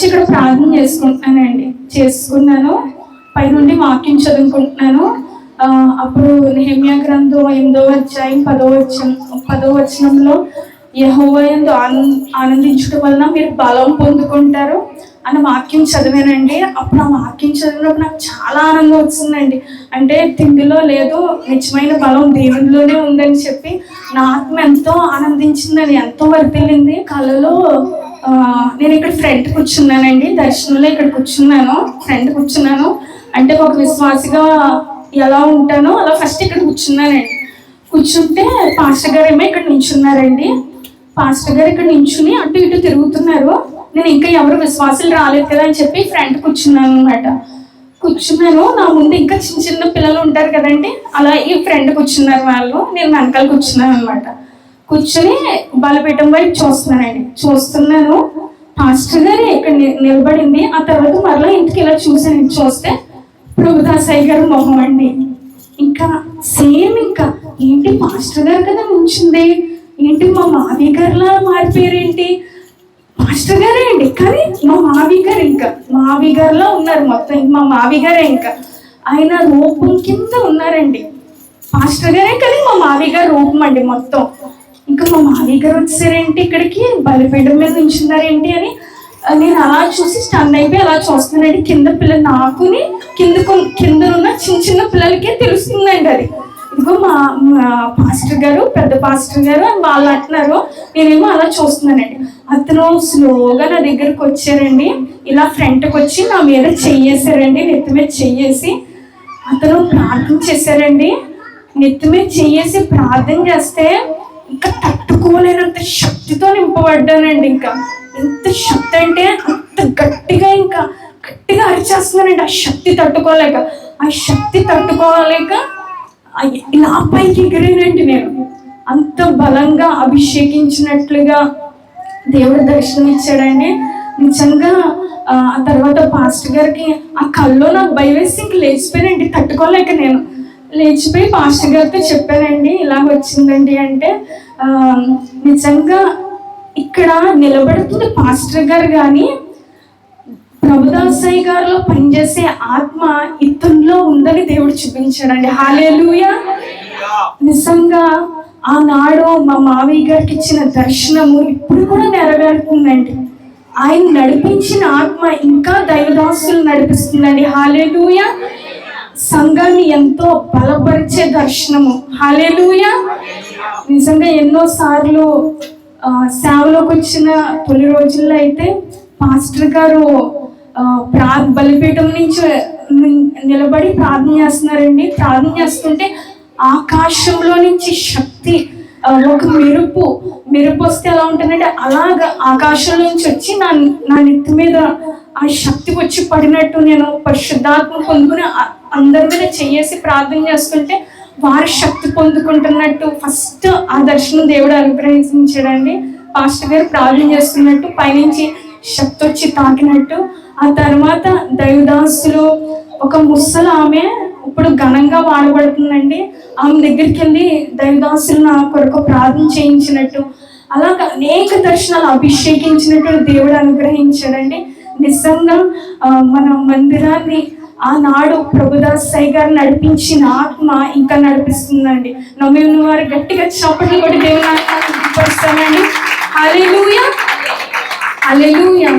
వచ్చి ఇక్కడ ప్రార్థన చేసుకుంటున్నానండి. చేసుకున్నాను. పైనుండి వాక్యం చదువుకుంటున్నాను. అప్పుడు నెహమ్యా గ్రంథం ఎనిమిదో అధ్యాయం పదో వచనం పదో వచనంలో యహోవయందు ఆనందించడం వలన మీరు బలం పొందుకుంటారు అన్న వాక్యం చదివానండి. అప్పుడు ఆ వాక్యం చదివినప్పుడు నాకు చాలా ఆనందం వచ్చిందండి. అంటే తిండిలో లేదు నిజమైన బలం దేవునిలోనే ఉందని చెప్పి నా ఆత్మ ఎంతో ఆనందించిందని ఎంతో వర్తిల్లింది కళలో నేను ఇక్కడ ఫ్రంట్ కూర్చున్నానండి. దర్శనంలో ఇక్కడ కూర్చున్నాను. ఫ్రంట్ కూర్చున్నాను. అంటే ఒక విశ్వాసిగా ఎలా ఉంటానో అలా ఫస్ట్ ఇక్కడ కూర్చున్నానండి. కూర్చుంటే పాస్టర్ గారు ఏమో ఇక్కడ నించున్నారండి. పాస్టర్ గారు ఇక్కడ నించుని అటు ఇటు తిరుగుతున్నారు. నేను ఇంకా ఎవరు విశ్వాసులు రాలేదు కదా అని చెప్పి ఫ్రంట్ కూర్చున్నాను అనమాట కూర్చున్నాను. నా ముందు ఇంకా చిన్న చిన్న పిల్లలు ఉంటారు కదండి. అలా ఈ ఫ్రెండ్ కూర్చున్నారు వాళ్ళు. నేను వెనకాల కూర్చున్నాను అనమాట కూర్చొని బలపీఠం వైపు చూస్తున్నానండి. చూస్తున్నాను. పాస్టర్ గారు ఇక్కడ నిలబడింది. ఆ తర్వాత మరలా ఇంటికి ఇలా చూసాను చూస్తే ప్రభుదాసాయి గారు మొహం అండి. ఇంకా సేమ్ ఇంకా. ఏంటి మాస్టర్ గారు కదా నుంచింది? ఏంటి మా మావి గారిలా మారిపోయారేంటి? మాస్టర్ గారే అండి. కానీ మా మావి గారు ఇంకా. మావి గారిలో ఉన్నారు మొత్తం. మా మావి గారే ఇంకా. ఆయన రూపం కింద ఉన్నారండి. మాస్టర్ గారే కానీ మా మావి గారు రూపం అండి మొత్తం. ఇంకా మా మామయ్య గారు వచ్చారేంటి ఇక్కడికి? బలిపీఠం మీద ఉంచున్నారేంటి అని నేను అలా చూసి స్టన్ అయిపోయి అలా చూస్తున్నానండి. కింద పిల్లలు నాకుని కింద కింద ఉన్న చిన్న చిన్న పిల్లలకే తెలుస్తుందండి అది. ఇదిగో మా మా పాస్టర్ గారు పెద్ద పాస్టర్ గారు అని వాళ్ళు అంటున్నారు. నేనేమో అలా చూస్తున్నానండి. అతను స్లోగా నా దగ్గరకు వచ్చారండి. ఇలా ఫ్రంట్కి వచ్చి నా మీద చెయ్యేసారండి నెత్తి మీద చెయ్యేసి. అతను ప్రార్థన చేశారండి. నెత్తి మీద చెయ్యేసి ప్రార్థన చేస్తే ఇంకా తట్టుకోలేనంత శక్తితో నింపబడ్డానండి ఇంకా. ఎంత శక్తి అంటే అంత గట్టిగా ఇంకా గట్టిగా అరిచేస్తున్నానండి. ఆ శక్తి తట్టుకోలేక ఆ శక్తి తట్టుకోలేక ఇలా పైకి ఎగిరేనండి నేను. అంత బలంగా అభిషేకించినట్లుగా దేవుడు దర్శనం ఇచ్చాడండి నిజంగా ఆ తర్వాత పాస్టర్ గారికి ఆ కల్లో నాకు భయం వేసి ఇంక లేచిపోయానండి. తట్టుకోలేక నేను. లేచిపోయి పాస్టర్ గారితో చెప్పానండి ఇలాగ వచ్చిందండి అంటే నిజంగా ఇక్కడ నిలబడుతుంది పాస్టర్ గారు కానీ ప్రభుదాసయ్య గారిలో పనిచేసే ఆత్మ ఇతనిలో ఉందని దేవుడు చూపించాడండి. హాలేలుయ నిజంగా ఆనాడు మా మావయ్య గారికి ఇచ్చిన దర్శనము ఇప్పుడు కూడా నెరవేరుతుందండి. ఆయన నడిపించిన ఆత్మ ఇంకా దైవదాసులు నడిపిస్తుందండి. హాలేలుయ సంఘాన్ని ఎంతో బలపరిచే దర్శనము. హలేలుయ నిజంగా ఎన్నో సార్లు సేవలోకి వచ్చిన తొలి రోజుల్లో అయితే పాస్టర్ గారు ప్రా బలిపీఠం నుంచి నిలబడి ప్రార్థన చేస్తున్నారండి. ప్రార్థన చేస్తుంటే ఆకాశంలో నుంచి శక్తి ఒక మెరుపు మెరుపు వస్తే ఎలా ఉంటుందంటే అలాగ ఆకాశం నుంచి వచ్చి నా నా నెత్తి మీద ఆ శక్తి వచ్చి పడినట్టు నేను పరిశుద్ధాత్మ పొందుకుని అందరి మీద చెయ్యేసి ప్రార్థన చేస్తుంటే వారి శక్తి పొందుకుంటున్నట్టు ఫస్ట్ ఆ దర్శనం దేవుడు అనుగ్రహించాడండి పాస్టర్ గారు ప్రార్థన చేస్తున్నట్టు పైనుంచి శక్తి వచ్చి తాకినట్టు. ఆ తర్వాత దైవదాసులు ఒక ముసలు ఆమె ఇప్పుడు ఘనంగా వాడబడుతుందండి. ఆమె దగ్గరికి వెళ్ళి దైవదాసులు నా కొరకు ప్రార్థన చేయించినట్టు అలాగ అనేక దర్శనాలు అభిషేకించినట్టు దేవుడు అనుగ్రహించాడండి. నిజంగా మన మందిరాన్ని ఆనాడు ప్రభుదాస్ సై గారు నడిపించిన ఆత్మ ఇంకా నడిపిస్తుందండి. నమ్మి ఉన్న వారు గట్టిగా చప్పట్లు కూడా దేవుని ఆత్మ మహిమపరుస్తామండి అలెలుయా